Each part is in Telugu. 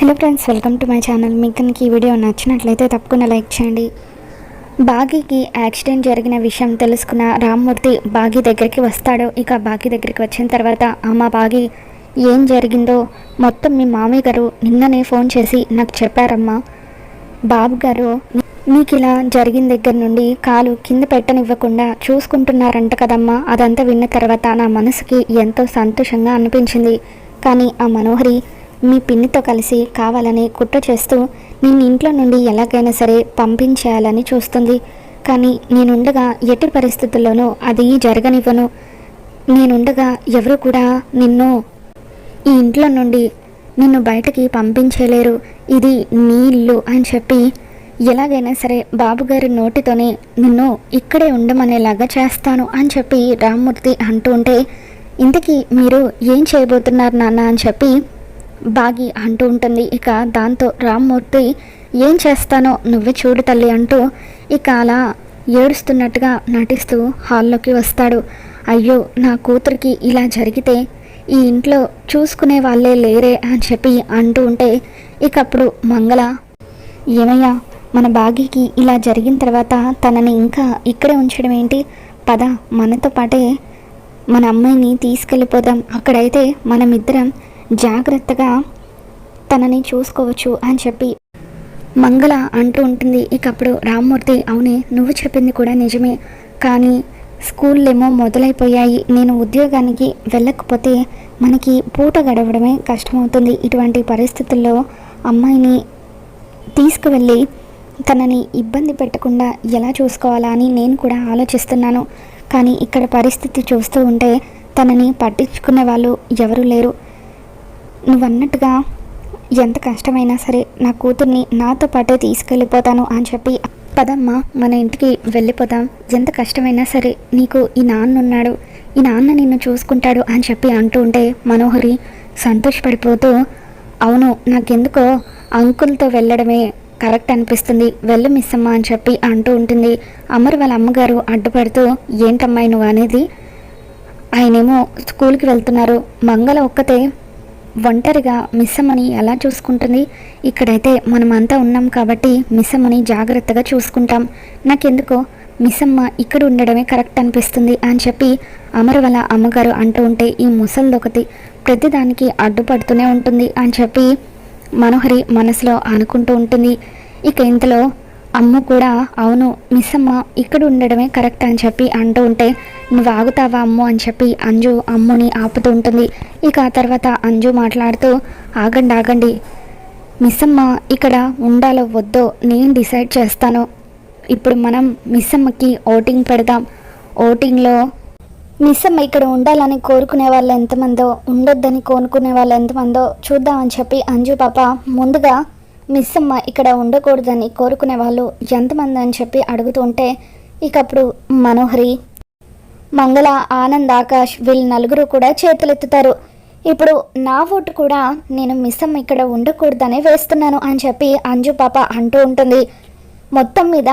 Hello friends welcome to my channel మీకు కనుక ఈ వీడియో నచ్చినట్లయితే తప్పకుండా లైక్ చేయండి. బాగీకి యాక్సిడెంట్ జరిగిన విషయం తెలుసుకున్న రామ్మూర్తి బాగీ దగ్గరికి వస్తాడు. ఇక బాగీ దగ్గరికి వచ్చిన తర్వాత అమ్మ బాగీ ఏం జరిగిందో? మొత్తం మీ మామయ్య గారు నిన్ననే ఫోన్ చేసి నాకు చెప్పారమ్మా. బాబు గారు మీకు ఇలా జరిగిన దగ్గర నుండి కాలు కింద పెట్టనివ్వకుండా చూసుకుంటున్నారంట కదమ్మా. అదంతా విన్న తర్వాత నా మనసుకి ఎంతో సంతోషంగా అనిపించింది. కానీ ఆ మనోహరి మీ పిన్నితో కలిసి కావాలని కుట్ర చేస్తూ నిన్ను ఇంట్లో నుండి ఎలాగైనా సరే పంపించేయాలని చూస్తుంది. కానీ నేనుండగా ఎట్టి పరిస్థితుల్లోనూ అది జరగనివ్వను. నేనుండగా ఎవరు కూడా నిన్ను ఈ ఇంట్లో నుండి నిన్ను బయటకి పంపించలేరు. ఇది నీ ఇల్లు అని చెప్పి ఎలాగైనా సరే బాబుగారి నోటితోనే నిన్ను ఇక్కడే ఉండమనేలాగా చేస్తాను అని చెప్పి రామ్మూర్తి అంటూ ఉంటే ఇంతకీ మీరు ఏం చేయబోతున్నారు నాన్న? అని చెప్పి బాగి అంటూ ఉంటుంది. ఇక దాంతో రామ్మూర్తి ఏం చేస్తానో నువ్వే చూడు తల్లి అంటూ ఇక అలా ఏడుస్తున్నట్టుగా నటిస్తూ హాల్లోకి వస్తాడు. అయ్యో నా కూతురికి ఇలా జరిగితే ఈ ఇంట్లో చూసుకునే వాళ్ళే లేరే అని చెప్పి అంటూ ఉంటే ఇక అప్పుడు మంగళ ఏమయ్యా మన బాగీకి ఇలా జరిగిన తర్వాత తనని ఇంకా ఇక్కడే ఉంచడం ఏంటి? పద మనతో పాటే మన అమ్మాయిని తీసుకెళ్ళిపోదాం. అక్కడైతే మనమిద్దరం జాగ్రత్తగా తనని చూసుకోవచ్చు అని చెప్పి మంగళ అంటూ ఉంటుంది. ఇక అప్పుడు రామ్మూర్తి అవునే నువ్వు చెప్పింది కూడా నిజమే. కానీ స్కూళ్ళేమో మొదలైపోయాయి. నేను ఉద్యోగానికి వెళ్ళకపోతే మనకి పూట గడవడమే కష్టమవుతుంది. ఇటువంటి పరిస్థితుల్లో అమ్మాయిని తీసుకువెళ్ళి తనని ఇబ్బంది పెట్టకుండా ఎలా చూసుకోవాలా అని నేను కూడా ఆలోచిస్తున్నాను. కానీ ఇక్కడ పరిస్థితి చూస్తూ ఉంటే తనని పట్టించుకునే వాళ్ళు ఎవరు లేరు. నువ్వన్నట్టుగా ఎంత కష్టమైనా సరే నా కూతుర్ని నాతో పాటే తీసుకెళ్ళిపోతాను అని చెప్పి పదమ్మా మన ఇంటికి వెళ్ళిపోదాం. ఎంత కష్టమైనా సరే నీకు ఈ నాన్న ఉన్నాడు ఈ నాన్న నిన్ను చూసుకుంటాడు అని చెప్పి అంటూ ఉంటే మనోహరి సంతోషపడిపోతూ అవును నాకెందుకో అంకుల్తో వెళ్ళడమే కరెక్ట్ అనిపిస్తుంది. వెళ్ళు మిస్ అమ్మ అని చెప్పి అంటూ ఉంటుంది. అమర్ వాళ్ళ అమ్మగారు అడ్డుపడుతూ ఏంటమ్మాయి నువ్వు అనేది? ఆయనేమో స్కూల్కి వెళ్తున్నారు. మంగళ ఒక్కతే ఒంటరిగా మిస్సమ్మని ఎలా చూసుకుంటుంది? ఇక్కడైతే మనమంతా ఉన్నాం కాబట్టి మిస్సమ్మని జాగ్రత్తగా చూసుకుంటాం. నాకెందుకో మిస్సమ్మ ఇక్కడ ఉండడమే కరెక్ట్ అనిపిస్తుంది అని చెప్పి అమరవల అమ్మగారు అంటూ ఉంటే ఈ ముసల్దొకటి ప్రతిదానికి అడ్డుపడుతూనే ఉంటుంది అని చెప్పి మనోహరి మనసులో అనుకుంటూ ఉంటుంది. ఇక ఇంతలో అమ్మ కూడా అవును మిస్ అమ్మ ఇక్కడ ఉండడమే కరెక్ట్ అని చెప్పి అంటూ ఉంటే నువ్వు ఆగుతావా అమ్ము అని చెప్పి అంజు అమ్ముని ఆపుతూ ఉంటుంది. ఇక ఆ తర్వాత అంజు మాట్లాడుతూ ఆగండి ఆగండి. మిస్ అమ్మ ఇక్కడ ఉండాలో వద్దో నేను డిసైడ్ చేస్తాను. ఇప్పుడు మనం మిస్ అమ్మకి ఓటింగ్ పెడదాం. ఓటింగ్లో మిస్ అమ్మ ఇక్కడ ఉండాలని కోరుకునే వాళ్ళు ఎంతమందో ఉండొద్దని కోరుకునే వాళ్ళు ఎంతమందో చూద్దామని చెప్పి అంజు పాప ముందుగా మిస్ అమ్మ ఇక్కడ ఉండకూడదని కోరుకునే వాళ్ళు ఎంతమంది అని చెప్పి అడుగుతుంటే ఇకప్పుడు మనోహరి మంగళ ఆనంద్ ఆకాష్ వీళ్ళు నలుగురు కూడా చేతులెత్తుతారు. ఇప్పుడు నా ఓటు కూడా నేను మిస్ అమ్మ ఇక్కడ ఉండకూడదనే వేస్తున్నాను అని చెప్పి అంజు పాప అంటూ ఉంటుంది. మొత్తం మీద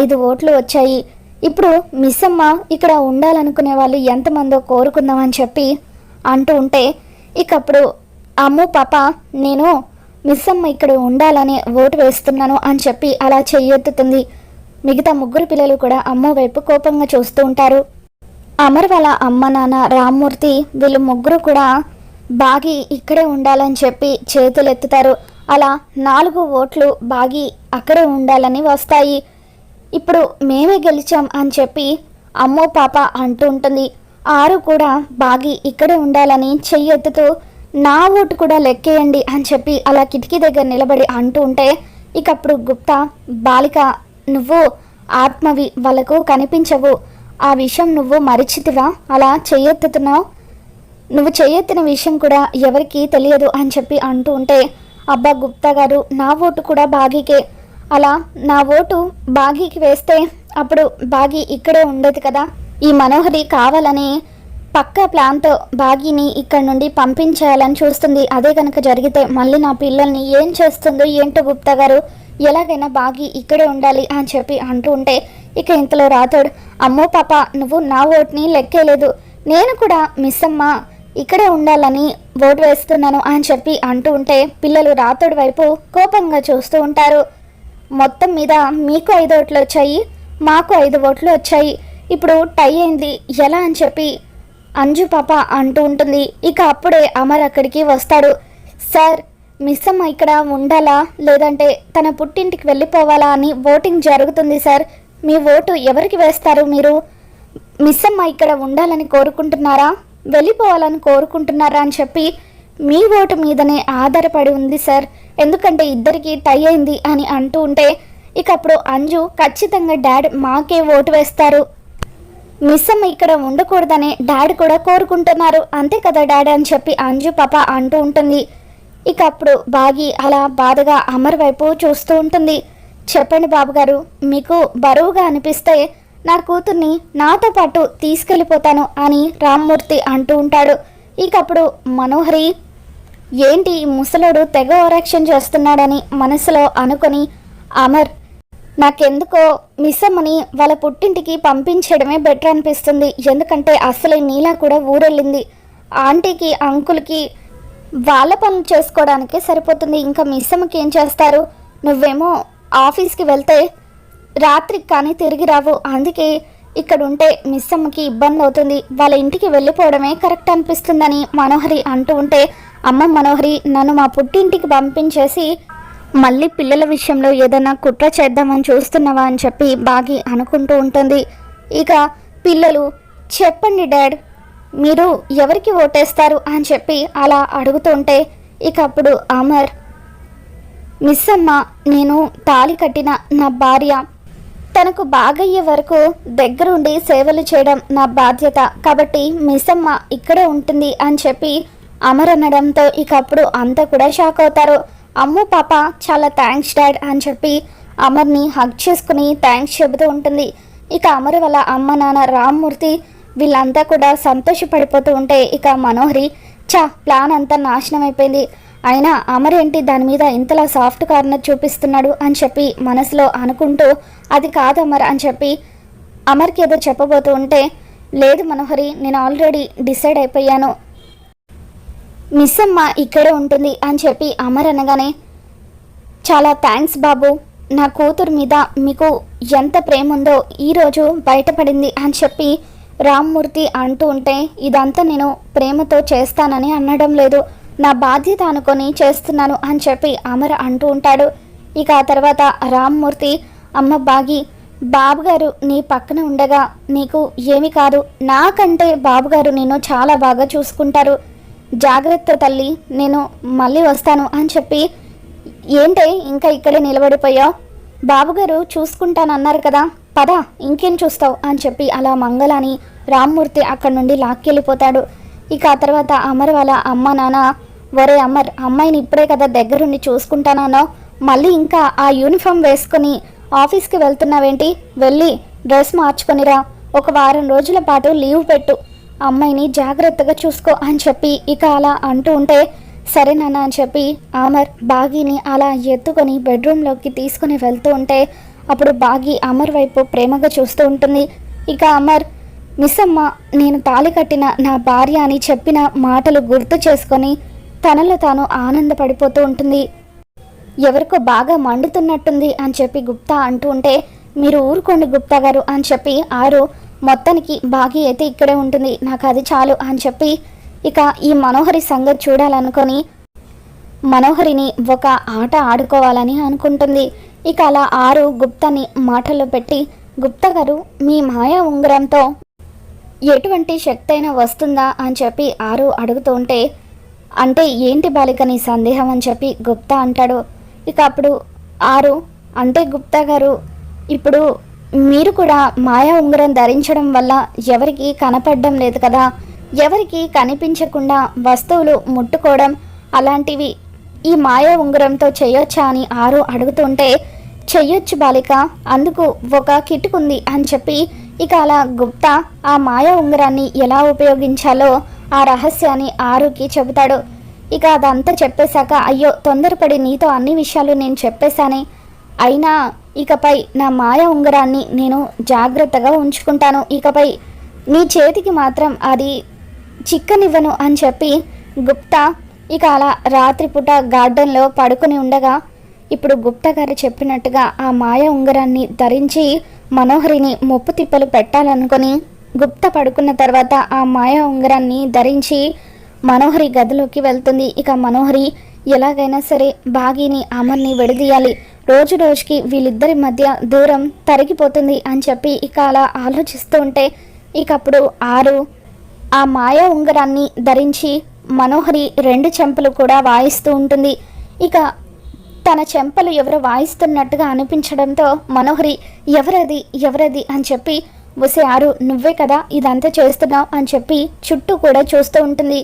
ఐదు ఓట్లు వచ్చాయి. ఇప్పుడు మిస్ అమ్మ ఇక్కడ ఉండాలనుకునే వాళ్ళు ఎంతమందో కోరుకుందామని చెప్పి అంటూ ఉంటే ఇకప్పుడు అమ్ము పాప నేను మిస్ అమ్మ ఇక్కడ ఉండాలని ఓటు వేస్తున్నాను అని చెప్పి అలా చెయ్యెత్తుతుంది. మిగతా ముగ్గురు పిల్లలు కూడా అమ్మ వైపు కోపంగా చూస్తూ ఉంటారు. అమర్ వాళ్ళ అమ్మ నాన్న రామ్మూర్తి వీళ్ళు ముగ్గురు కూడా బాగి ఇక్కడే ఉండాలని చెప్పి చేతులు ఎత్తుతారు అలా నాలుగు ఓట్లు బాగి అక్కడే ఉండాలని వస్తాయి. ఇప్పుడు మేమే గెలిచాం అని చెప్పి అమ్మో పాప అంటూ ఉంటుంది. ఆరు కూడా బాగి ఇక్కడే ఉండాలని చెయ్యి ఎత్తుతూ నా ఓటు కూడా లెక్కేయండి అని చెప్పి అలా కిటికీ దగ్గర నిలబడి అంటూ ఉంటే ఇక అప్పుడు గుప్తా బాలిక నువ్వు ఆత్మవి వాళ్ళకు కనిపించవు. ఆ విషయం నువ్వు మరిచితివా? అలా చేయెత్తుతున్నావు నువ్వు చేయెత్తిన విషయం కూడా ఎవరికి తెలియదు అని చెప్పి అంటూ ఉంటే అబ్బా గుప్తా గారు నా ఓటు కూడా బాగీకే. అలా నా ఓటు బాగీకి వేస్తే అప్పుడు బాగీ ఇక్కడే ఉండేది కదా. ఈ మనోహరి కావాలని పక్క ప్లాన్తో బాగీని ఇక్కడ నుండి పంపించేయాలని చూస్తుంది. అదే కనుక జరిగితే మళ్ళీ నా పిల్లల్ని ఏం చేస్తుందో? ఏంటో గుప్తా గారు? ఎలాగైనా బాగి ఇక్కడే ఉండాలి అని చెప్పి అంటూ ఉంటే ఇక ఇంతలో రాతోడు అమ్మో పాప నువ్వు నా ఓట్ని లెక్కేలేదు నేను కూడా మిస్ అమ్మ ఇక్కడే ఉండాలని ఓటు వేస్తున్నాను అని చెప్పి అంటూ ఉంటే పిల్లలు రాతోడి వైపు కోపంగా చూస్తూ ఉంటారు. మొత్తం మీద మీకు ఐదు ఓట్లు వచ్చాయి మాకు ఐదు ఓట్లు వచ్చాయి. ఇప్పుడు టై అయింది. ఎలా? అని చెప్పి అంజు పాప అంటూ ఉంటుంది. ఇక అప్పుడే అమర్ అక్కడికి వస్తాడు. సార్ మిస్ అమ్మ ఇక్కడ ఉండాలా? లేదంటే తన పుట్టింటికి వెళ్ళిపోవాలా అని ఓటింగ్ జరుగుతుంది సార్. మీ ఓటు ఎవరికి వేస్తారు మీరు? మిస్ అమ్మ ఇక్కడ ఉండాలని కోరుకుంటున్నారా? వెళ్ళిపోవాలని కోరుకుంటున్నారా? అని చెప్పి మీ ఓటు మీదనే ఆధారపడి ఉంది సార్. ఎందుకంటే ఇద్దరికి టై అయింది అని అంటూ ఉంటే ఇక అప్పుడు అంజు ఖచ్చితంగా డాడ్ మాకే ఓటు వేస్తారు. మిస్ అమ్మ ఇక్కడ ఉండకూడదని డాడ్ కూడా కోరుకుంటున్నారు. అంతే కదా డాడీ అని చెప్పి అంజు పాప అంటూ ఉంటుంది. ఇక అప్పుడు బాగి అలా బాధగా అమర్ వైపు చూస్తూ ఉంటుంది. చెప్పండి బాబుగారు మీకు బరువుగా అనిపిస్తే నా కూతుర్ని నాతో పాటు తీసుకెళ్ళిపోతాను అని రామ్మూర్తి అంటూ ఉంటాడు. ఇకప్పుడు మనోహరి ఏంటి ముసలోడు తెగ ఓరాక్షన్ చేస్తున్నాడని మనసులో అనుకొని అమర్ నాకెందుకో మిస్సమ్మని వాళ్ళ పుట్టింటికి పంపించడమే బెటర్ అనిపిస్తుంది. ఎందుకంటే అసలే నీలా కూడా ఊరెళ్ళింది. ఆంటీకి అంకుల్కి వాళ్ళ పనులు చేసుకోవడానికే సరిపోతుంది. ఇంకా మిస్ అమ్మకి ఏం చేస్తారు? నువ్వేమో ఆఫీస్కి వెళ్తే రాత్రి కానీ తిరిగి రావు. అందుకే ఇక్కడ ఉంటే మిస్సమ్మకి ఇబ్బంది అవుతుంది. వాళ్ళ ఇంటికి వెళ్ళిపోవడమే కరెక్ట్ అనిపిస్తుందని మనోహరి అంటూ ఉంటే అమ్మ మనోహరి నన్ను మా పుట్టింటికి పంపించేసి మళ్ళీ పిల్లల విషయంలో ఏదైనా కుట్ర చేద్దామని చూస్తున్నావా అని చెప్పి బాగి అనుకుంటూ ఉంటుంది. ఇక పిల్లలు చెప్పండి డాడ్ మీరు ఎవరికి ఓటేస్తారు? అని చెప్పి అలా అడుగుతుంటే ఇక అప్పుడు అమర్ మిస్ అమ్మ నేను తాళి కట్టిన నా భార్య. తనకు బాగయ్యే వరకు దగ్గరుండి సేవలు చేయడం నా బాధ్యత. కాబట్టి మిస్ అమ్మ ఇక్కడే ఉంటుంది అని చెప్పి అమర్ అనడంతో ఇక అప్పుడు అంతా కూడా షాక్ అవుతారు. అమ్ము పాప చాలా థ్యాంక్స్ డాడ్ అని చెప్పి అమర్ని హగ్ చేసుకుని థ్యాంక్స్ చెబుతూ ఉంటుంది. ఇక అమర్ వాళ్ళ అమ్మ నాన్న రామ్మూర్తి వీళ్ళంతా కూడా సంతోషపడిపోతూ ఉంటే ఇక మనోహరి చా ప్లాన్ అంతా నాశనం అయిపోయింది. అయినా అమర్ ఏంటి దాని మీద ఇంతలా సాఫ్ట్ కార్నర్ చూపిస్తున్నాడు అని చెప్పి మనసులో అనుకుంటూ అది కాదు అమర్ అని చెప్పి అమర్కి ఏదో చెప్పబోతూ ఉంటే లేదు మనోహరి నేను ఆల్రెడీ డిసైడ్ అయిపోయాను. మిస్ అమ్మ ఇక్కడే ఉంటుంది అని చెప్పి అమర్ అనగానే చాలా థ్యాంక్స్ బాబు నా కూతురు మీద మీకు ఎంత ప్రేమ ఉందో ఈరోజు బయటపడింది అని చెప్పి రామ్మూర్తి అంటూ ఉంటే ఇదంతా నేను ప్రేమతో చేస్తానని అనడం లేదు. నా బాధ్యత అనుకొని చేస్తున్నాను అని చెప్పి అమర్ అంటూ ఉంటాడు. ఇక ఆ తర్వాత రామ్మూర్తి అమ్మ బాగి బాబుగారు నీ పక్కన ఉండగా నీకు ఏమి కాదు. నాకంటే బాబుగారు నేను చాలా బాగా చూసుకుంటారు. జాగ్రత్త తల్లి నేను మళ్ళీ వస్తాను అని చెప్పి ఏంటే ఇంకా ఇక్కడే నిలబడిపోయావు? బాబుగారు చూసుకుంటానన్నారు కదా పద ఇంకేం చూస్తావు? అని చెప్పి అలా మంగళని రామ్మూర్తి అక్కడి నుండి లాక్కెళ్ళిపోతాడు. ఇక ఆ తర్వాత అమర్ వాళ్ళ అమ్మ నాన్న ఒరే అమర్ అమ్మాయిని ఇప్పుడే కదా దగ్గరుండి చూసుకుంటానో మళ్ళీ ఇంకా ఆ యూనిఫామ్ వేసుకొని ఆఫీస్కి వెళ్తున్నావేంటి? వెళ్ళి డ్రెస్ మార్చుకొనిరా ఒక వారం రోజుల పాటు లీవ్ పెట్టు. అమ్మాయిని జాగ్రత్తగా చూసుకో అని చెప్పి ఇక అలా అంటూ ఉంటే సరే నాన్న అని చెప్పి అమర్ బాగీని అలా ఎత్తుకొని బెడ్రూమ్లోకి తీసుకుని వెళ్తూ ఉంటే అప్పుడు బాగి అమర్ వైపు ప్రేమగా చూస్తూ ఉంటుంది. ఇక అమర్ మిస్ అమ్మ నేను తాళి కట్టిన నా భార్య అని చెప్పిన మాటలు గుర్తు చేసుకొని తనలో తాను ఆనందపడిపోతూ ఉంటుంది. ఎవరికో బాగా మండుతున్నట్టుంది అని చెప్పి గుప్తా అంటూ ఉంటే మీరు ఊరుకోండి గుప్తా గారు అని చెప్పి ఆరు మొత్తానికి బాగి అయితే ఇక్కడే ఉంటుంది. నాకు అది చాలు అని చెప్పి ఇక ఈ మనోహరి సంగతి చూడాలనుకొని మనోహరిని ఒక ఆట ఆడుకోవాలని అనుకుంటుంది. ఇక అలా ఆరు గుప్తాని మాటల్లో పెట్టి గుప్తా గారు మీ మాయా ఉంగరంతో ఎటువంటి శక్తి అయినా వస్తుందా? అని చెప్పి ఆరు అడుగుతూ ఉంటే అంటే ఏంటి బాలిక నీ సందేహం? అని చెప్పి గుప్తా అంటాడు. ఇక అప్పుడు ఆరు అంటే గుప్తా గారు ఇప్పుడు మీరు కూడా మాయా ఉంగరం ధరించడం వల్ల ఎవరికి కనపడడం లేదు కదా? ఎవరికి కనిపించకుండా వస్తువులు ముట్టుకోవడం అలాంటివి ఈ మాయా ఉంగరంతో చేయొచ్చా అని ఆరు అడుగుతుంటే చెయ్యొచ్చు బాలిక అందుకు ఒక కిట్టుకుంది అని చెప్పి ఇక అలా గుప్తా ఆ మాయా ఉంగరాన్ని ఎలా ఉపయోగించాలో ఆ రహస్యాన్ని ఆరుకి చెబుతాడు. ఇక అదంతా చెప్పేశాక అయ్యో తొందరపడి నీతో అన్ని విషయాలు నేను చెప్పేశానే. అయినా ఇకపై నా మాయ ఉంగరాన్ని నేను జాగ్రత్తగా ఉంచుకుంటాను. ఇకపై నీ చేతికి మాత్రం అది చిక్కనివ్వను అని చెప్పి గుప్తా ఇక అలా రాత్రిపూట గార్డెన్లో పడుకుని ఉండగా ఇప్పుడు గుప్తా గారు చెప్పినట్టుగా ఆ మాయ ఉంగరాన్ని ధరించి మనోహరిని ముప్పు తిప్పలు పెట్టాలనుకొని గుప్త పడుకున్న తర్వాత ఆ మాయ ఉంగరాన్ని ధరించి మనోహరి గదిలోకి వెళ్తుంది. ఇక మనోహరి ఎలాగైనా సరే బాగిని అమర్ని విడదీయాలి. రోజు రోజుకి వీళ్ళిద్దరి మధ్య దూరం తరిగిపోతుంది అని చెప్పి ఇక అలా ఆలోచిస్తూ ఉంటే ఇక అప్పుడు ఆరు ఆ మాయా ఉంగరాన్ని ధరించి మనోహరి రెండు చెంపలు కూడా వాయిస్తూ ఉంటుంది. ఇక తన చెంపలు ఎవరో వాయిస్తున్నట్టుగా అనిపించడంతో మనోహరి ఎవరది? ఎవరది? అని చెప్పి వసే ఆరు నువ్వే కదా ఇదంతా చేస్తున్నావు? అని చెప్పి చుట్టూ కూడా చూస్తూ ఉంటుంది.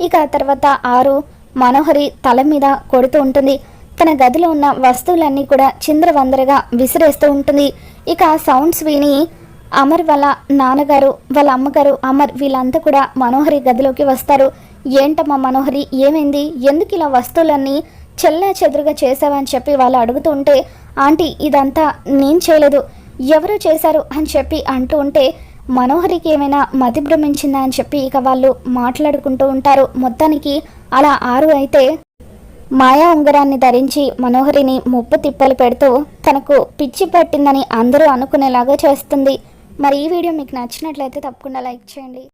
ఇక తర్వాత ఆరు మనోహరి తల మీద కొడుతూ ఉంటుంది. తన గదిలో ఉన్న వస్తువులన్నీ కూడా చిందరవందరగా విసిరేస్తూ ఉంటుంది. ఇక ఆ సౌండ్స్ విని అమర్ వాళ్ళ నాన్నగారు వాళ్ళ అమ్మగారు అమర్ వీళ్ళంతా కూడా మనోహరి గదిలోకి వస్తారు. ఏంటమ్మా మనోహరి ఏమైంది? ఎందుకు ఇలా వస్తువులన్నీ చెల్లా చెదురుగా చేసావని చెప్పి వాళ్ళు అడుగుతూ ఉంటే ఆంటీ ఇదంతా నేను చేయలేదు. ఎవరు చేశారు అని చెప్పి అంటూ ఉంటే మనోహరికి ఏమైనా మతి భ్రమించిందా అని చెప్పి ఇక వాళ్ళు మాట్లాడుకుంటూ ఉంటారు. మొత్తానికి అలా ఆరు అయితే మాయా ఉంగరాన్ని ధరించి మనోహరిని ముప్పు తిప్పలు పెడుతూ తనకు పిచ్చి పట్టిందని అందరూ అనుకునేలాగా చేస్తుంది. మరి ఈ వీడియో మీకు నచ్చినట్లయితే తప్పకుండా లైక్ చేయండి.